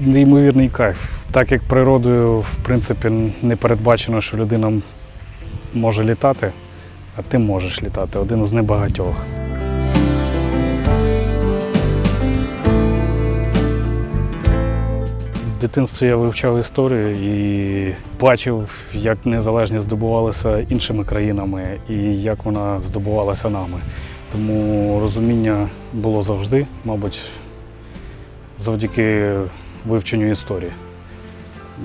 Неймовірний кайф. Так як природою, в принципі, не передбачено, що людина може літати, а ти можеш літати. Один з небагатьох. В дитинстві я вивчав історію і бачив, як незалежність здобувалася іншими країнами і як вона здобувалася нами. Тому розуміння було завжди, мабуть, завдяки вивченню історії.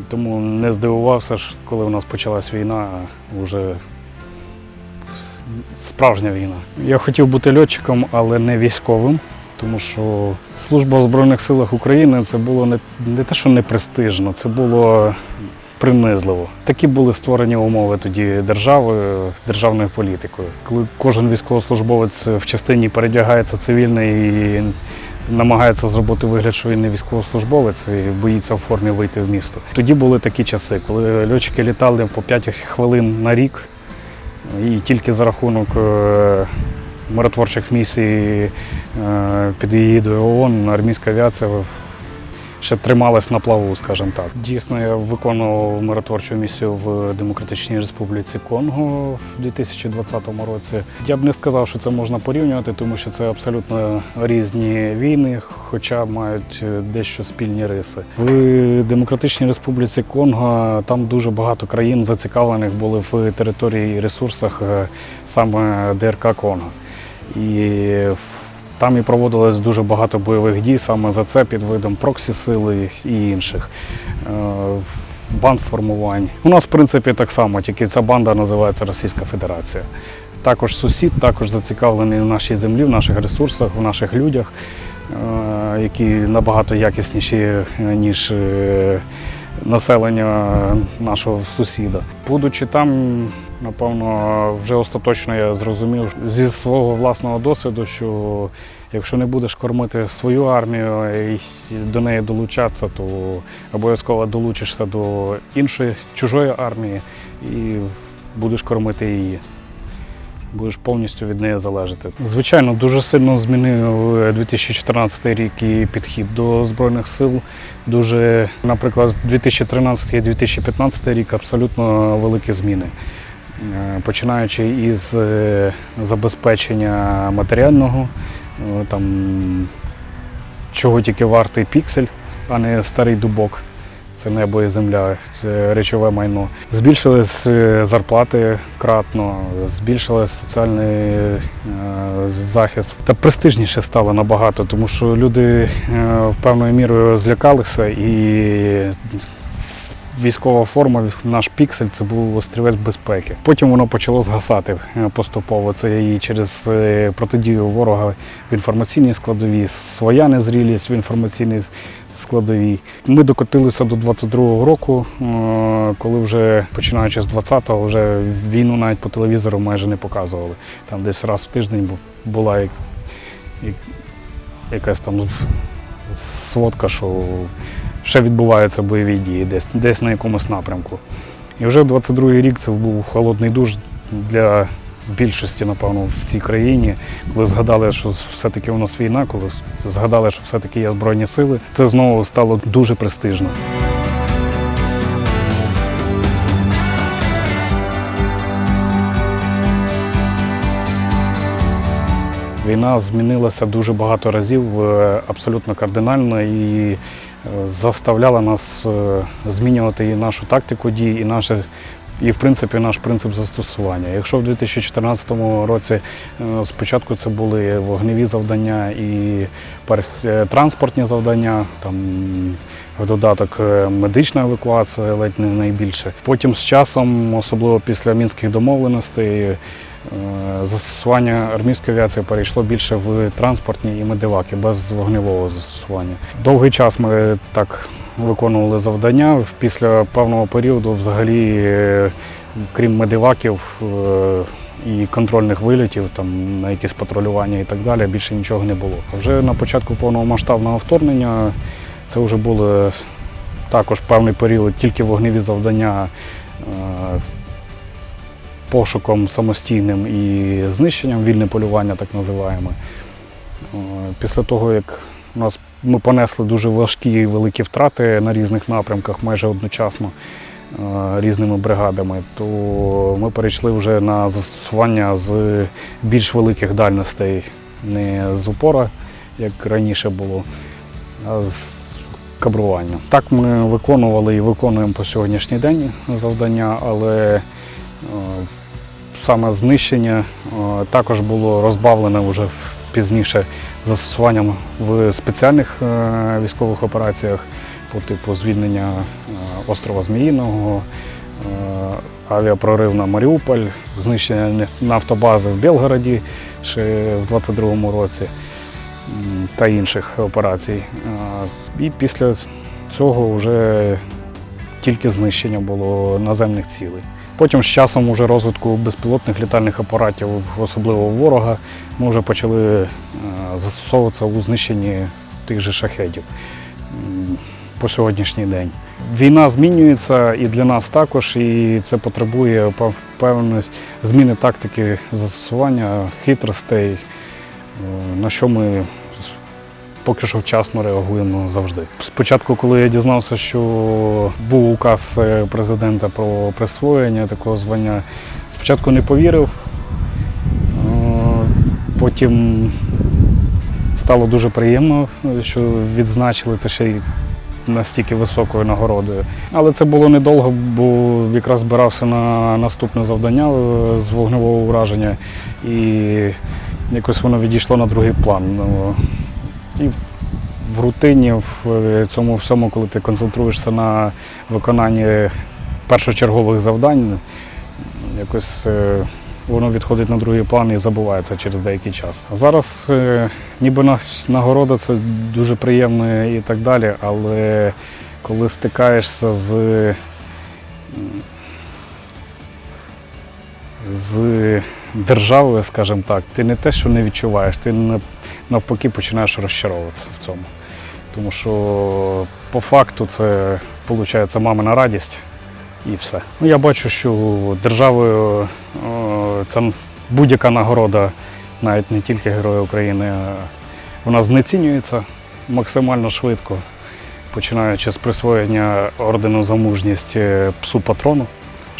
Тому не здивувався, коли у нас почалась війна, вже справжня війна. Я хотів бути льотчиком, але не військовим, тому що служба в Збройних силах України це було не, не те, що не престижно, це було принизливо. Такі були створені умови тоді держави, державною політикою. Коли кожен військовослужбовець в частині передягається цивільний і намагається зробити вигляд, що він не військовослужбовець і боїться в формі вийти в місто. Тоді були такі часи, коли льотчики літали по 5 хвилин на рік, і тільки за рахунок е, миротворчих місій під під до ООН армійська авіація ще трималась на плаву, скажімо так. Дійсно, я виконував миротворчу місію в Демократичній Республіці Конго в 2020 році. Я б не сказав, що це можна порівнювати, тому що це абсолютно різні війни, хоча мають е, дещо спільні риси. В Демократичній Республіці Конго там дуже багато країн зацікавлених були в території і ресурсах е, саме ДРК Конго. І там і проводилось дуже багато бойових дій саме за це під видом проксі-сили і інших е, банд формувань. У нас, в принципі, так само, тільки ця банда називається Російська Федерація. Також сусід, також зацікавлений в нашій землі, в наших ресурсах, в наших людях, е, які набагато якісніші, е, ніж населення нашого сусіда. Будучи там, напевно, вже остаточно я зрозумів зі свого власного досвіду, що якщо не будеш кормити свою армію і до неї долучатися, то обов'язково долучишся до іншої чужої армії і будеш кормити її. Будеш повністю від неї залежати. Звичайно, дуже сильно змінив е, 2014 рік і підхід до Збройних сил. Дуже, наприклад, 2013 і 2015 рік абсолютно великі зміни. Е, Починаючи із е, забезпечення матеріального, е, там, чого тільки вартий піксель, а не старий дубок. Це небо і земля, це речове майно. Збільшились е, зарплати кратно, збільшилось соціальний е, захист. Та престижніше стало набагато, тому що люди е, певною мірою злякалися і військова форма, наш піксель це був острівець безпеки. Потім воно почало згасати е, поступово. Це і через е, протидію ворога в інформаційній складовій, своя незрілість в інформаційній складовій. Ми докотилися до 22-го року, е, коли вже починаючи з 20-го, вже війну навіть по телевізору майже не показували. Там десь раз в тиждень була як- як- якась там сводка, що ще відбуваються бойові дії десь, десь на якомусь напрямку. І вже 22-й рік це був холодний душ для більшості, напевно, в цій країні, коли згадали, що все-таки у нас війна, коли згадали, що все-таки є Збройні сили, це знову стало дуже престижно. Війна змінилася дуже багато разів, е, абсолютно кардинально і е, заставляла нас е, змінювати і нашу тактику дій, і наше. І, в принципі, наш принцип застосування. Якщо в 2014 році спочатку це були вогневі завдання і транспортні завдання, там в додаток медична евакуація ледь не найбільше. Потім з часом, особливо після мінських домовленостей, застосування армійської авіації перейшло більше в транспортні і медиваки без вогневого застосування. Довгий час ми так виконували завдання. Після певного періоду, взагалі, е, крім медиваків е, і контрольних вилітів, там на якісь патрулювання і так далі, більше нічого не було. Вже на початку повномасштабного вторгнення це вже були також певний період тільки вогневі завдання. Пошуком самостійним і знищенням, вільне полювання, так називаємо. Після того, як у нас ми понесли дуже важкі і великі втрати на різних напрямках майже одночасно е, різними бригадами, то ми перейшли вже на застосування з більш великих дальностей, не з упора, як раніше було, а з кабрування. Так ми виконували і виконуємо по сьогоднішній день завдання, але е, саме знищення е, також було розбавлене вже пізніше застосуванням в спеціальних е, військових операціях по типу звільнення е, острова Зміїного, авіапрорив на Маріуполь, знищення нафтобази в Белгороді ще в 22-му році та інших операцій. І після цього вже тільки знищення було наземних цілей. Потім з часом уже розвитку безпілотних літальних апаратів, особливо ворога, ми вже почали е, застосовуватися у знищенні тих же шахедів по сьогоднішній день. Війна змінюється і для нас також, і це потребує певної зміни тактики застосування, хитростей, е, на що ми поки що вчасно реагуємо завжди. Спочатку, коли я дізнався, що був указ е, президента про присвоєння такого звання, спочатку не повірив, е, потім стало дуже приємно, що відзначили те ще й настільки високою нагородою. Але це було недовго, бо якраз збирався на наступне завдання е, з вогневого ураження, і якось воно відійшло на другий план. І в рутині, в е, цьому всьому, коли ти концентруєшся на виконанні першочергових завдань, якось е, воно відходить на другий план і забувається через деякий час. А зараз е, ніби нагорода це дуже приємно і так далі, але коли стикаєшся з, з державою, скажімо так, ти не те, що не відчуваєш, ти навпаки починаєш розчаровуватися в цьому. Тому що по факту це виходить мамина радість і все. Ну, я бачу, що державою це будь-яка нагорода, навіть не тільки Герої України, вона знецінюється максимально швидко, починаючи з присвоєння ордену за мужність е, псу патрону.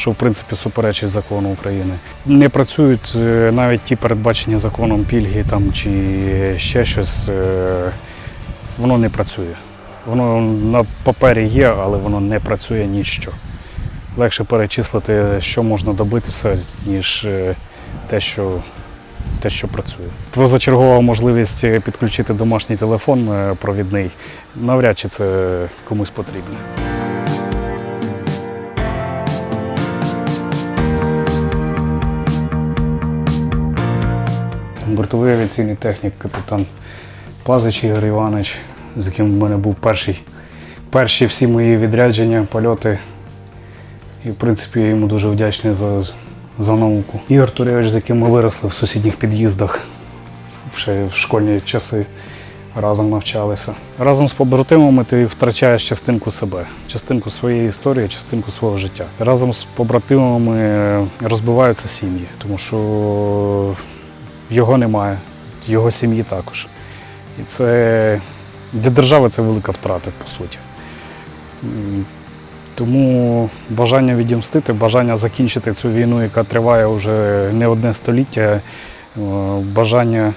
Що в принципі суперечить закону України. Не працюють е, навіть ті передбачені законом пільги там, чи ще щось. е, Воно не працює. Воно на папері є, але воно не працює ніщо. Легше перечислити, що можна добитися, ніж е, те, що, те, що працює. Позачергова можливість підключити домашній телефон провідний, навряд чи це комусь потрібно. Бортовий авіаційний технік, капітан Пазич Ігор Іванович, з яким в мене був перший, перші всі мої відрядження, польоти. І, в принципі, я йому дуже вдячний за, за науку. Ігор Туревич, з яким ми виросли в сусідніх під'їздах ще в школьні часи, разом навчалися. Разом з побратимами ти втрачаєш частинку себе, частинку своєї історії, частинку свого життя. Разом з побратимами розбиваються сім'ї, тому що його немає, його сім'ї також. І це для держави це велика втрата, по суті. Тому бажання відімстити, бажання закінчити цю війну, яка триває вже не одне століття, е, бажання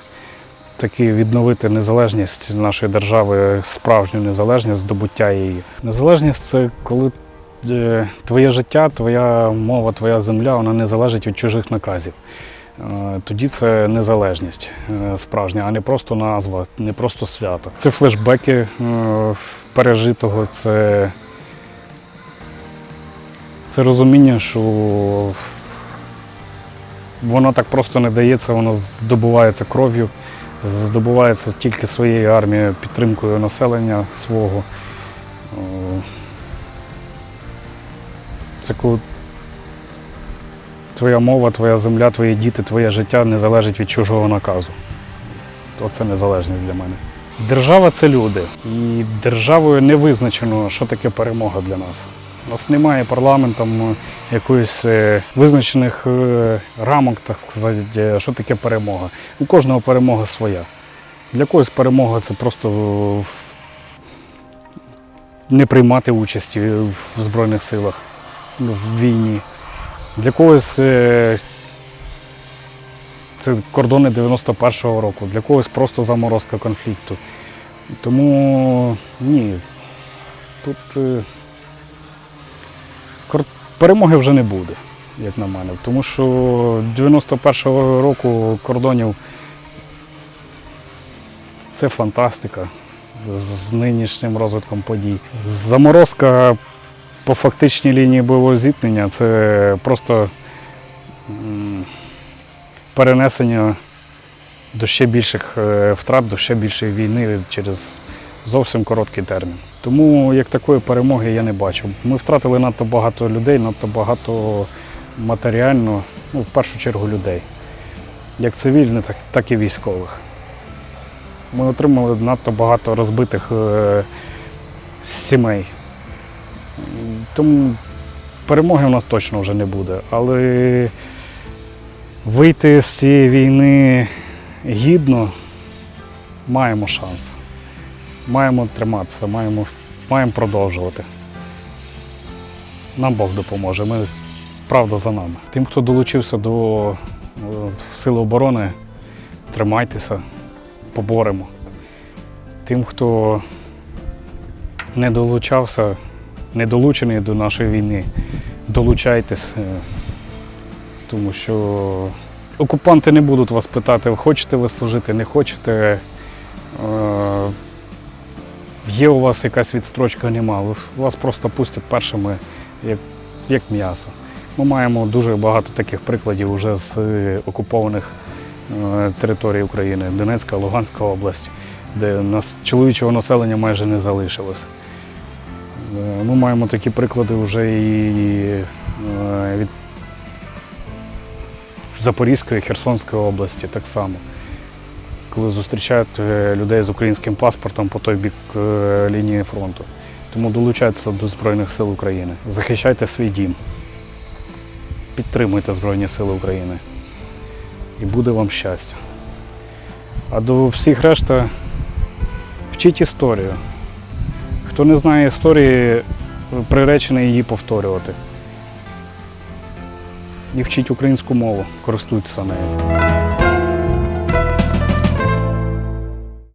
таки відновити незалежність нашої держави, справжню незалежність, здобуття її. Незалежність це коли е, твоє життя, твоя мова, твоя земля, вона не залежить від чужих наказів. Е, Тоді це незалежність е, справжня, а не просто назва, не просто свято. Це флешбеки е, пережитого, це, це розуміння, що воно так просто не дається, воно здобувається кров'ю, здобувається тільки своєю армією, підтримкою населення свого. Це коли твоя мова, твоя земля, твої діти, твоє життя не залежить від чужого наказу. Оце незалежність для мене. Держава це люди. І державою не визначено, що таке перемога для нас. У нас немає парламентом якоїсь е, визначених е, рамок, так сказати, е, що таке перемога. У кожного перемога своя. Для когось перемога це просто не приймати участі в Збройних силах в війні. Для когось е, це кордони 91-го року, для когось просто заморозка конфлікту. Тому ні, тут е, перемоги вже не буде, як на мене. Тому що 91-го року кордонів це фантастика з нинішнім розвитком подій. Заморозка по фактичній лінії бойового зіткнення це просто перенесення до ще більших е, втрат, до ще більшої війни через зовсім короткий термін. Тому як такої перемоги я не бачу. Ми втратили надто багато людей, надто багато матеріально, ну, в першу чергу людей. Як цивільних, так, і військових. Ми отримали надто багато розбитих е, сімей. Тому перемоги у нас точно вже не буде. Але вийти з цієї війни гідно маємо шанс. Маємо триматися, маємо, маємо продовжувати. Нам Бог допоможе. Ми, правда за нами. Тим, хто долучився до е, Сил оборони, тримайтеся, поборемо. Тим, хто не долучався, не долучений до нашої війни, долучайтесь, е, тому що окупанти не будуть вас питати, хочете ви служити, не хочете. Е, Є у вас якась відстрочка, нема. Вас просто пустять першими як, як м'ясо. Ми маємо дуже багато таких прикладів уже з е, окупованих територій України, Донецька, Луганська область, де нас чоловічого населення майже не залишилося. Е, Ми маємо такі приклади вже і е, від Запорізької, Херсонської області так само. Коли зустрічають е, людей з українським паспортом по той бік лінії фронту. Тому долучайтеся до Збройних сил України. Захищайте свій дім. Підтримуйте Збройні Сили України. І буде вам щастя. А до всіх решта вчіть історію. Хто не знає історії, приречений її повторювати. І вчіть українську мову, користуйтеся нею.